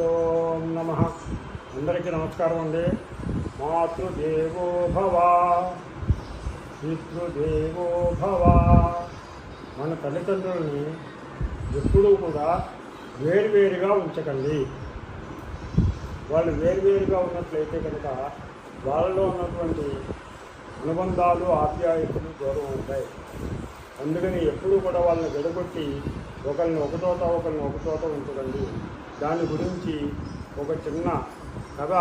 ఓం నమ. అందరికీ నమస్కారం అండి. మాతృదేవో భవ. పితృదేవో భవ. మన తల్లిదండ్రులని ఎప్పుడూ కూడా వేరువేరుగా ఉంచకండి. వాళ్ళు వేరువేరుగా ఉన్నట్లయితే కనుక వాళ్ళలో ఉన్నటువంటి అనుబంధాలు ఆప్యాయతలు దూరం ఉంటాయి అందుకని ఎప్పుడూ కూడా వాళ్ళని విడగొట్టి ఒకరిని ఒక చోట ఒకరిని ఒక చోట ఉంచకండి. దాని గురించి ఒక చిన్న కథ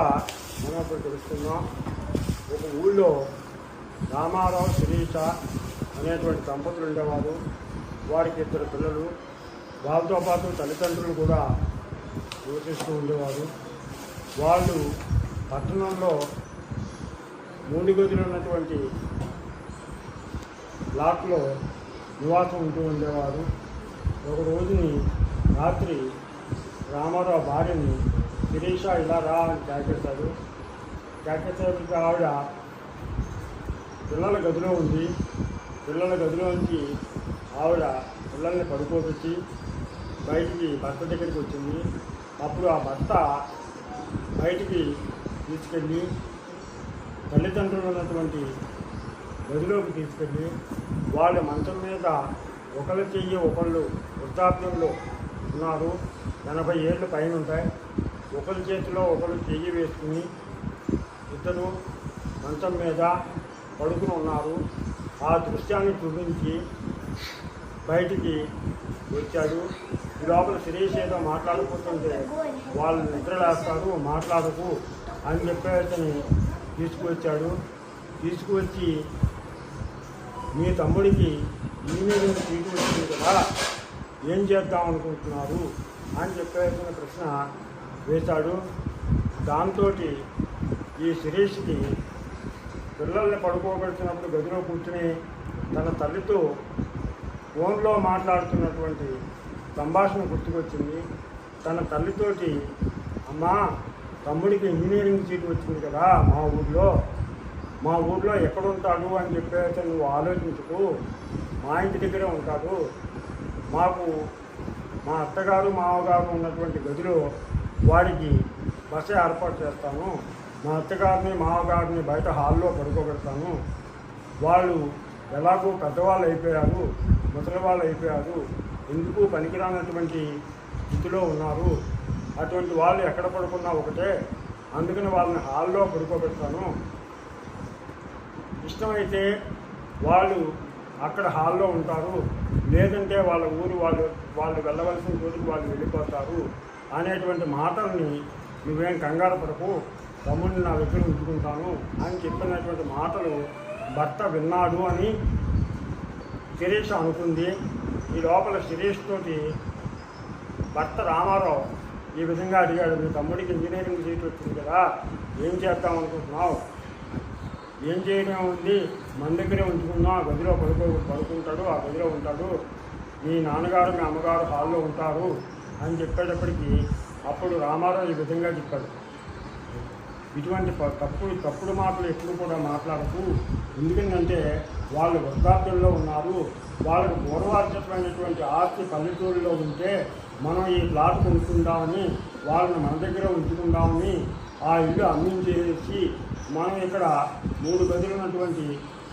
మనం ఇప్పుడు తెలుసుకుందాం ఒక ఊళ్ళో రామారావు శిరీష అనేటువంటి దంపతులు ఉండేవారు. వారికి ఇద్దరు పిల్లలు. వాళ్ళతో పాటు తల్లిదండ్రులు కూడా నివసిస్తూ ఉండేవారు. వాళ్ళు పట్టణంలో మూడు గదులు ఉన్నటువంటి బ్లాక్లో నివాసం ఉంటూ ఉండేవారు. ఒక రోజుని రాత్రి రామారావు భార్యని శిరీష ఇలా రా అని కేకేశాడు కేకేసేపటికి ఆవిడ పిల్లల గదిలో ఉంది పిల్లల గదిలో నుంచి ఆవిడ పిల్లల్ని పడుకోబెట్టి బయటికి భర్త దగ్గరికి వచ్చింది. అప్పుడు ఆ భర్త బయటికి తీసుకెళ్ళి తల్లిదండ్రులు ఉన్నటువంటి గదిలోకి తీసుకెళ్ళి వాళ్ళ మంచం మీద ఒకళ్ళ చెయ్యి ఒకళ్ళు వృద్ధాప్యంలో ఉన్నారు. ఎనభై ఏళ్ళు పైన ఉంటాయి ఒకరి చేతిలో ఒకరు చెయ్యి వేసుకుని ఇద్దరు మంచం మీద పడుకుని ఉన్నారు. ఆ దృశ్యాన్ని చూపించి బయటికి వచ్చాడు. ఈ లోపల శిరీష్ ఏదో మాట్లాడుకుంటుంటే వాళ్ళు నిద్రలేస్తారు మాట్లాడకు అని చెప్పి అతని తీసుకువచ్చాడు. తీసుకువచ్చి మీ తమ్ముడికి ఇంజనీరింగ్ సీటు కదా ఏం చేద్దాం అనుకుంటున్నారు అని చెప్పేసిన ప్రశ్న వేశాడు. దాంతో ఈ శిరీష్కి పిల్లల్ని పడుకోబెడుతున్నప్పుడు గదిలో కూర్చుని తన తల్లితో ఫోన్లో మాట్లాడుతున్నటువంటి సంభాషణ గుర్తుకొచ్చింది. తన తల్లితోటి అమ్మా తమ్ముడికి ఇంజనీరింగ్ సీట్ వచ్చింది కదా మా ఊళ్ళో మా ఊళ్ళో ఎక్కడ ఉంటాడు అని చెప్పేసి నువ్వు ఆలోచించుకు. మా ఇంటి దగ్గరే ఉంటాడు. మాకు మా అత్తగారు మామగారు ఉన్నటువంటి గదిలో వాడికి బస ఏర్పాటు చేస్తాను మా అత్తగారిని మామగారిని బయట హాల్లో పడుకోబెడతాను వాళ్ళు ఎలాగో పెద్దవాళ్ళు అయిపోయారు ముసలి వాళ్ళు అయిపోయారు. ఎందుకు పనికిరానటువంటి స్థితిలో ఉన్నారు? అటువంటి వాళ్ళు ఎక్కడ పడుకున్నా ఒకటే. అందుకని వాళ్ళని హాల్లో పడుకోబెడతాను. ఇష్టమైతే వాళ్ళు అక్కడ హాల్లో ఉంటారు. లేదంటే వాళ్ళ ఊరు వాళ్ళు వాళ్ళు వెళ్ళవలసిన చోటుకు వాళ్ళు వెళ్ళిపోతారు అనేటువంటి మాటల్ని నువ్వేం కంగారు పడకు. తమ్ముడిని నా దగ్గర ఉంచుకుంటాను అని చెప్పినటువంటి మాటలు భర్త విన్నాడు అని శిరీష్ అనుకుంది. ఈ లోపల శిరీష్ తోటి భర్త రామారావు ఈ విధంగా అడిగాడు మీ తమ్ముడికి ఇంజనీరింగ్ సీట్ వచ్చింది కదా ఏం చేద్దాం అనుకుంటున్నావు? ఏం చేయడం ఉంది? మన దగ్గరే ఉంచుకున్నా ఆ గదిలో పడుకో పడుకుంటాడు ఆ గదిలో ఉంటాడు. మీ నాన్నగారు మీ అమ్మగారు హాల్లో ఉంటారు అని చెప్పేటప్పటికి అప్పుడు రామారావు ఈ విధంగా చెప్పాడు. ఇటువంటి తప్పుడు తప్పుడు మాటలు ఎప్పుడు కూడా మాట్లాడకు. ఎందుకంటే వాళ్ళు వృద్ధాప్యంలో ఉన్నారు. వాళ్ళకు పూర్వార్జితమైనటువంటి ఆస్తి పల్లెటూరులో ఉంటే మనం ఈ ప్లాట్ కొనుక్కుందామని వాళ్ళని మన దగ్గర ఉంచుకుందామని ఆ ఇల్లు అమ్మించేసి మనం ఇక్కడ మూడు గదులు ఉన్నటువంటి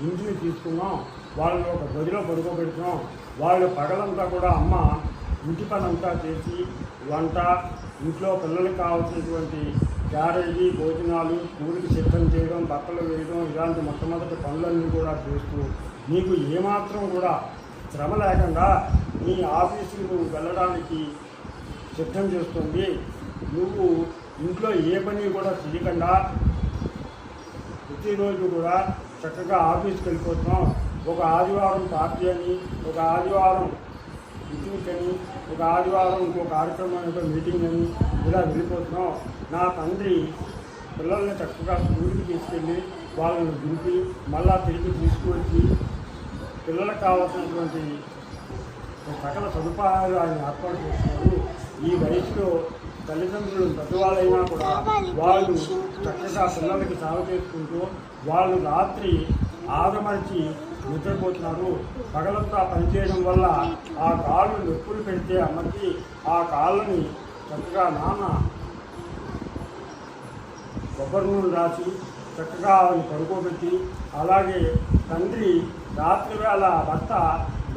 ఇంటిని తీసుకున్నాం. వాళ్ళని ఒక గదిలో పడుకోబెడుతున్నాం. వాళ్ళు పగలంతా కూడా అమ్మ ఇంటి పనంతా చేసి వంట ఇంట్లో పిల్లలకు కావాల్సినటువంటి క్యారేజీ భోజనాలు స్కూల్కి సిద్ధం చేయడం బట్టలు వేయడం ఇలాంటి మొట్టమొదటి పనులన్నీ కూడా చేస్తూ నీకు ఏమాత్రం కూడా శ్రమ లేకుండా నీ ఆఫీసుకు వెళ్ళడానికి సిద్ధం చేస్తుంది. నువ్వు ఇంట్లో ఏ పని కూడా చేయకుండా ప్రతిరోజు కూడా చక్కగా ఆఫీస్కి వెళ్ళిపోతున్నాం. ఒక ఆదివారం పార్టీ అని ఒక ఆదివారం పిక్నిక్ అని ఒక ఆదివారం ఇంకో కార్యక్రమం యొక్క మీటింగ్ అని ఇలా వెళ్ళిపోతున్నాం. నా తండ్రి పిల్లల్ని చక్కగా స్కూల్కి తీసుకెళ్ళి వాళ్ళని దింపి మళ్ళా తిరిగి తీసుకువచ్చి పిల్లలకు కావాల్సినటువంటి సకల సదుపాయాలు ఆయన ఏర్పాటు చేస్తున్నారు. ఈ వయసులో తల్లిదండ్రులు పెద్దవాళ్ళైనా కూడా వాళ్ళు చక్కగా పిల్లలకి సేవ చేసుకుంటూ వాళ్ళు రాత్రి ఆదమరిచి నిద్రపోతున్నారు. పగలంతా పనిచేయడం వల్ల ఆ కాళ్ళు నొప్పులు పెడితే అమ్మకి ఆ కాళ్ళని చక్కగా నాన్న కొబ్బరి నూనె రాసి చక్కగా ఆమెను పడుకోబెట్టి అలాగే తండ్రి రాత్రి వేళ భర్త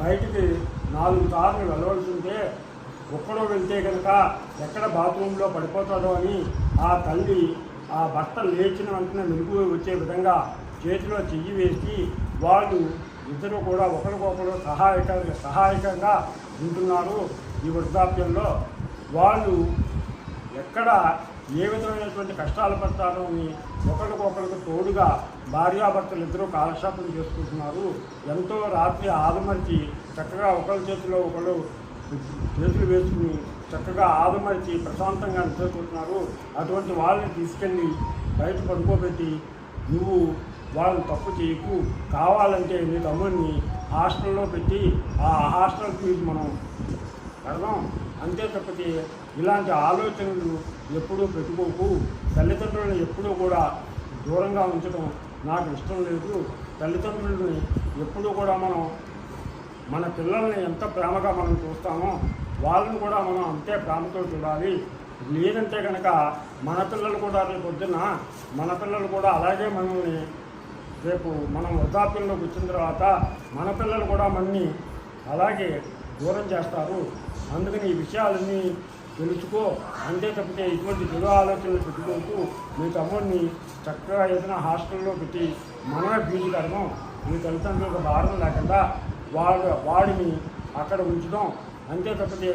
బయటికి నాలుగు సార్లు వెళ్ళవలసి ఉంటే ఒక్కడో వెళ్తే కనుక ఎక్కడ బాత్రూంలో పడిపోతాడో అని ఆ తల్లి ఆ భర్త లేచిన వెంటనే మెరుగు వచ్చే విధంగా చేతిలో చెయ్యి వేసి వాళ్ళు ఇద్దరు కూడా ఒకరికొకరు సహాయక సహాయకంగా ఉంటున్నారు ఈ వృద్ధాప్యంలో. వాళ్ళు ఎక్కడ ఏ విధమైనటువంటి కష్టాలు పడతారో అని ఒకరికొకరికి తోడుగా భార్యాభర్తలు ఇద్దరూ కాలక్షేపం చేసుకుంటున్నారు. ఎంతో రాత్రి ఆదమర్చి చక్కగా ఒకరి చేతిలో ఒకరు చేతులు వేసుకుని చక్కగా ఆదమర్చి ప్రశాంతంగా నిద్రపోతున్నారు. అటువంటి వాళ్ళని తీసుకెళ్ళి బయట పడుకోబెట్టి నువ్వు వాళ్ళని తప్పు చేయకు. కావాలంటే నీ తమ్ముడిని హాస్టల్లో పెట్టి ఆ హాస్టల్ ఫీజు మనం కడదాం. అంతే తప్పితే ఇలాంటి ఆలోచనలు ఎప్పుడూ పెట్టుకోకు. తల్లిదండ్రులను ఎప్పుడూ కూడా దూరంగా ఉంచడం నాకు ఇష్టం లేదు. తల్లిదండ్రులని ఎప్పుడూ కూడా మనం మన పిల్లల్ని ఎంత ప్రేమగా మనం చూస్తామో వాళ్ళని కూడా మనం అంతే ప్రేమతో చూడాలి. లేదంటే కనుక మన పిల్లలు కూడా రేపు పొద్దున్న మన పిల్లలు కూడా అలాగే మనల్ని రేపు మనం వృద్ధాప్యంలోకి వచ్చిన తర్వాత మన పిల్లలు కూడా మనని అలాగే దూరం చేస్తారు. అందుకని ఈ విషయాలన్నీ తెలుసుకో. అంతే తప్పితే ఇటువంటి దృఢ ఆలోచనలు పెట్టుకుంటూ మీ తమ్ముడిని చక్కగా ఏదైనా హాస్టల్లో పెట్టి మనమే బీజీ కడదాం మీ తల్లిదండ్రులకు భారం లేకుండా వాడు వాడిని అక్కడ ఉంచడం అంతే తప్పితే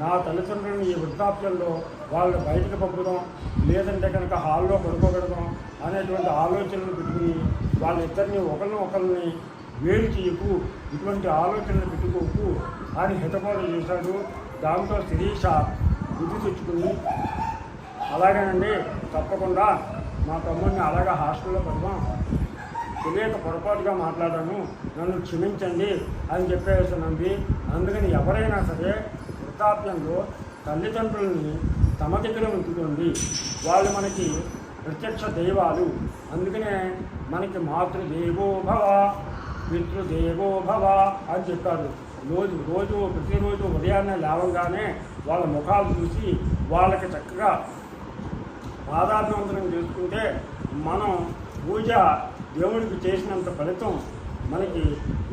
నా తల్లిదండ్రులను ఈ వృద్ధాప్యంలో వాళ్ళు బయటకు పంపడం లేదంటే కనుక హాల్లో పడుకోగడడం అనేటువంటి ఆలోచనలు పెట్టుకుని వాళ్ళిద్దరిని ఒకరిని ఒకరిని వేడి చేయకు. ఇటువంటి ఆలోచనలు పెట్టుకోకు అని హితబోధ చేశాడు దాంతో శిరీష బుద్ధి తెచ్చుకుని అలాగేనండి తప్పకుండా మా తమ్ముడిని అలాగే హాస్టల్లో పెడదాం. తెలియక పొరపాటుగా మాట్లాడాను. నన్ను క్షమించండి అని చెప్పేసి నమ్మి అందుకని ఎవరైనా సరే వృద్ధాప్యంలో తల్లిదండ్రులని తమ దగ్గర ఉంచుతుంది వాళ్ళు మనకి ప్రత్యక్ష దైవాలు. అందుకనే మనకి మాతృదేవో భవ పితృదేవో భవ అని చెప్పారు. రోజు రోజు ప్రతిరోజు ఉదయాన్నే లేవగానే వాళ్ళ ముఖాలు చూసి వాళ్ళకి చక్కగా పాదాభివందనం చేసుకుంటే మనం పూజ దేవుడికి చేసినంత ఫలితం మనకి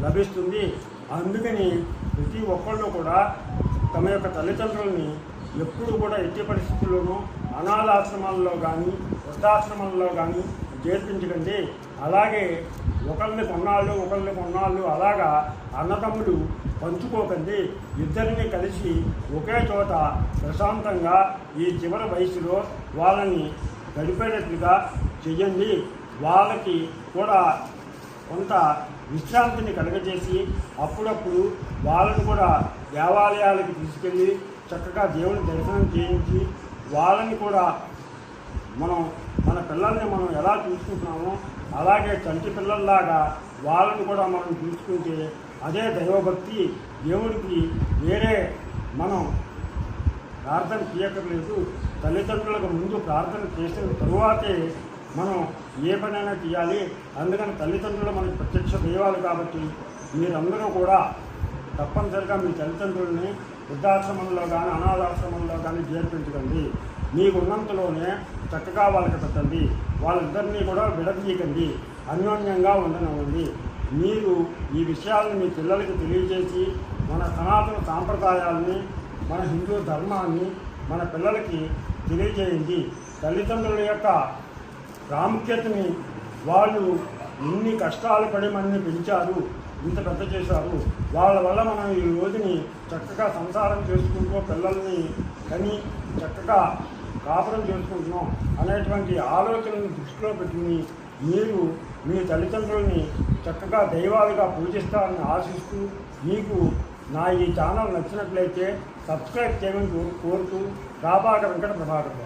లభిస్తుంది. అందుకని ప్రతి ఒక్కళ్ళు కూడా తమ యొక్క తల్లిదండ్రులని ఎప్పుడు కూడా ఎట్టి పరిస్థితుల్లోనూ అనాథాశ్రమాల్లో కానీ వృద్ధాశ్రమంలో కానీ చేర్పించకండి. అలాగే ఒకరిని కొన్నాళ్ళు ఒకరిని కొన్నాళ్ళు అలాగా అన్నదమ్ములు పంచుకోకండి. ఇద్దరిని కలిసి ఒకే చోట ప్రశాంతంగా ఈ చివరి వయసులో వాళ్ళని గడిపేటట్లుగా చెయ్యండి. వాళ్ళకి కూడా కొంత విశ్రాంతిని కలగజేసి అప్పుడప్పుడు వాళ్ళని కూడా దేవాలయాలకు తీసుకెళ్ళి చక్కగా దేవుని దర్శనం చేయించి వాళ్ళని కూడా మనం మన పిల్లల్ని మనం ఎలా చూసుకుంటున్నామో అలాగే చంటి పిల్లల్లాగా వాళ్ళని కూడా మనం చూసుకుంటే అదే దైవభక్తి దేవుడికి వేరే మనం ప్రార్థన చేయక్కర్లేదు. తల్లిదండ్రులకు ముందు ప్రార్థన చేసిన తరువాతే మనం ఏ పనైనా తీయాలి అందుకని తల్లిదండ్రులు మనకి ప్రత్యక్ష దైవాలు కాబట్టి మీరందరూ కూడా తప్పనిసరిగా మీ తల్లిదండ్రుల్ని వృద్ధాశ్రమంలో కానీ అనాథాశ్రమంలో కానీ చేర్పించకండి. మీకు ఉన్నంతలోనే చక్కగా వాళ్ళకి పెట్టండి. వాళ్ళిద్దరినీ కూడా విడదీయకండి. అన్యోన్యంగా ఉండనివ్వండి మీరు ఈ విషయాలను మీ పిల్లలకి తెలియజేసి మన సనాతన సాంప్రదాయాల్ని మన హిందూ ధర్మాన్ని మన పిల్లలకి తెలియజేయండి. తల్లిదండ్రుల యొక్క ప్రాముఖ్యతని వాళ్ళు ఎన్ని కష్టాలు పడి మనల్ని పెంచారు ఇంత పెద్ద చేశారు. వాళ్ళ వల్ల మనం ఈ రోజుని చక్కగా సంసారం చేసుకుంటూ పిల్లల్ని కని చక్కగా కాపురం చేసుకుంటున్నాం అనేటువంటి ఆలోచనను దృష్టిలో పెట్టుకుని మీరు మీ తల్లిదండ్రుల్ని చక్కగా దైవాలుగా పూజిస్తారని ఆశిస్తూ మీకు నా ఈ ఛానల్ నచ్చినట్లయితే సబ్స్క్రైబ్ చేయమని కోరు- కోరుతూ రాబాక వెంకట ప్రభాకర్